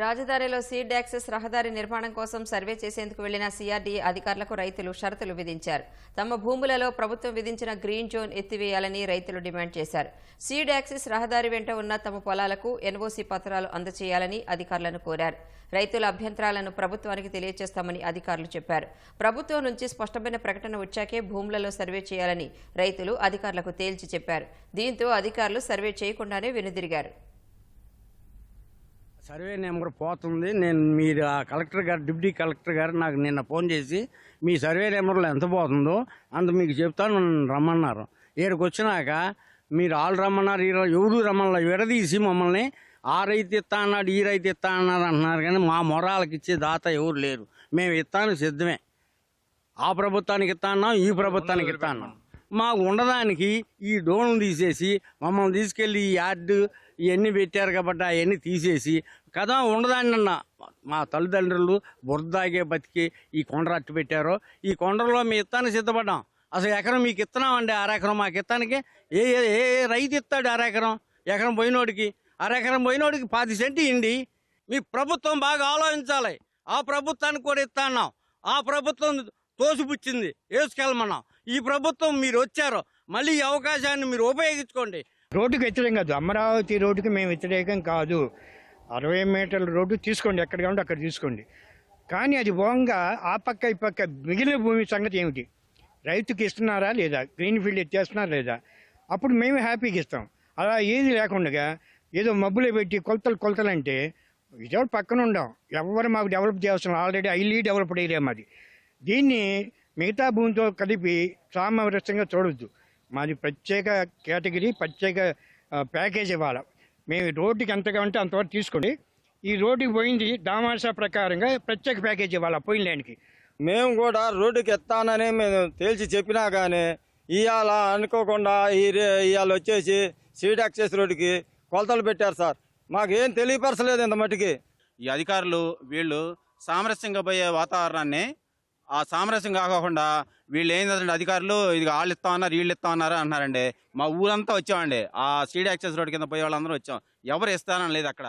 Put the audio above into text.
రాజధానిలో seed access రహదారి నిర్మాణం కోసం సర్వే చేసేందుకు వెళ్ళిన సీఆర్డీఏ అధికారులకు రైతులు షరతులు విధించారు. తమ భూములలో ప్రభుత్వం విధించిన గ్రీన్ జోన్ ఎత్తివేయాలని రైతులు డిమాండ్ చేశారు. సీడ్ యాక్సెస్ రహదారి వెంట ఉన్న తమ పొలాలకు ఎన్ఓసీ పత్రాలు అందజేయాలని అధికారులను కోరారు. రైతుల అభ్యంతరాలను ప్రభుత్వానికి తెలియజేస్తామని అధికారులు చెప్పారు. ప్రభుత్వం నుంచి స్పష్టమైన ప్రకటన వచ్చాకే భూములలో సర్వే చేయాలని రైతులు అధికారులకు తేల్చి చెప్పారు. దీంతో అధికారులు సర్వే చేయకుండానే వెనుదిరిగారు. సర్వే నెంబర్ పోతుంది. నేను మీరు ఆ కలెక్టర్ గారు డిప్యూటీ కలెక్టర్ గారు నాకు నిన్న ఫోన్ చేసి మీ సర్వే నెంబర్లో ఎంత పోతుందో అంత మీకు చెప్తాను రమ్మన్నారు. ఇక్కడికి వచ్చినాక మీరు ఆళ్ళు రమ్మన్నారు ఈ ఎవరు రమ్మన్నా విడదీసి మమ్మల్ని ఆ రైతు ఇస్తా అన్నాడు ఈ రైతు ఇస్తా అన్నారు అంటున్నారు కానీ మా మొరాలకు ఇచ్చే దాత ఎవరు లేరు. మేము ఇస్తాను సిద్ధమే. ఆ ప్రభుత్వానికి ఇస్తా అన్నాం ఈ ప్రభుత్వానికి ఇస్తా అన్నాం. మాకు ఉండడానికి ఈ డోన్లు తీసేసి మమ్మల్ని తీసుకెళ్ళి ఈ యార్డు ఇవన్నీ పెట్టారు కాబట్టి అవన్నీ తీసేసి కదా ఉండదాన్ని అన్న మా తల్లిదండ్రులు బురదాగే బతికి ఈ కొండ అట్టు పెట్టారో. ఈ కొండలో మీ ఇత్తానికి సిద్ధపడ్డాం. అసలు ఎకరం మీకు ఇస్తున్నామండి అరెకరం మాకు ఇత్తానికి? ఏ ఏ ఏ ఏ రైతు ఇస్తాడు అరెకరం ఎకరం? పోయినోడికి? అరెకరం పోయినోడికి పాతి సెంటి ఇండి. మీ ప్రభుత్వం బాగా ఆలోచించాలి. ఆ ప్రభుత్వానికి కూడా ఇస్తా అన్నాం. ఆ ప్రభుత్వం తోసిపుచ్చింది. వేసుకెళ్ళమన్నాం ఈ ప్రభుత్వం మీరు వచ్చారు మళ్ళీ ఈ అవకాశాన్ని మీరు ఉపయోగించుకోండి. రోడ్డుకి వ్యతిరేకం కాదు. అమరావతి రోడ్డుకి మేము వ్యతిరేకం కాదు. అరవై మీటర్ల రోడ్డు తీసుకోండి. ఎక్కడ కావాలంటే అక్కడ తీసుకోండి. కానీ అది పోగా ఆ పక్క ఈ పక్క మిగిలిన భూమి సంగతి ఏమిటి? రైతుకి ఇస్తున్నారా లేదా? గ్రీన్ ఫీల్డ్ ఎత్తేస్తున్నారా లేదా? అప్పుడు మేము హ్యాపీగా ఇస్తాం. అలా ఏది లేకుండా ఏదో మబ్బులు పెట్టి కొలతలు కొలతలు అంటే పక్కన ఉండం? ఎవరు మాకు డెవలప్ చేస్తున్నాం ఆల్రెడీ ఐలీ డెవలప్డ్ ఏరియా మాది. దీన్ని మిగతా భూమితో కలిపి సామరస్యంగా చూడొద్దు. మాది ప్రత్యేక కేటగిరీ ప్రత్యేక ప్యాకేజ్ ఇవ్వాలి. మేము రోడ్డుకి ఎంత కావాలంటే అంతవరకు తీసుకోండి. ఈ రోడ్డుకి పోయింది దామాషా ప్రకారంగా ప్రత్యేక ప్యాకేజ్ ఇవ్వాలి పోయిన ల్యాండ్కి మేము కూడా రోడ్డుకి ఎత్తానని మేము తేల్చి చెప్పినా కానీ ఇవాళ అనుకోకుండా ఈ రే- ఇవాళ వచ్చేసి సీడ్ యాక్సెస్ రోడ్డుకి కొలతలు పెట్టారు సార్. మాకేం తెలియపరచలేదు ఇంత మట్టుకి. ఈ అధికారులు వీళ్ళు సామరస్యంగా పోయే వాతావరణాన్ని ఆ సామరస్యం కాకుండా వీళ్ళు ఏంటంటే అధికారులు ఇది వాళ్ళు ఇస్తా ఉన్నారు వీళ్ళు ఇస్తా ఉన్నారు అంటున్నారండి. మా ఊరంతా వచ్చామండి. ఆ సీడ్ యాక్సెస్ రోడ్ కింద పోయే వాళ్ళందరూ వచ్చాం. ఎవరు ఇస్తానని లేదు అక్కడ.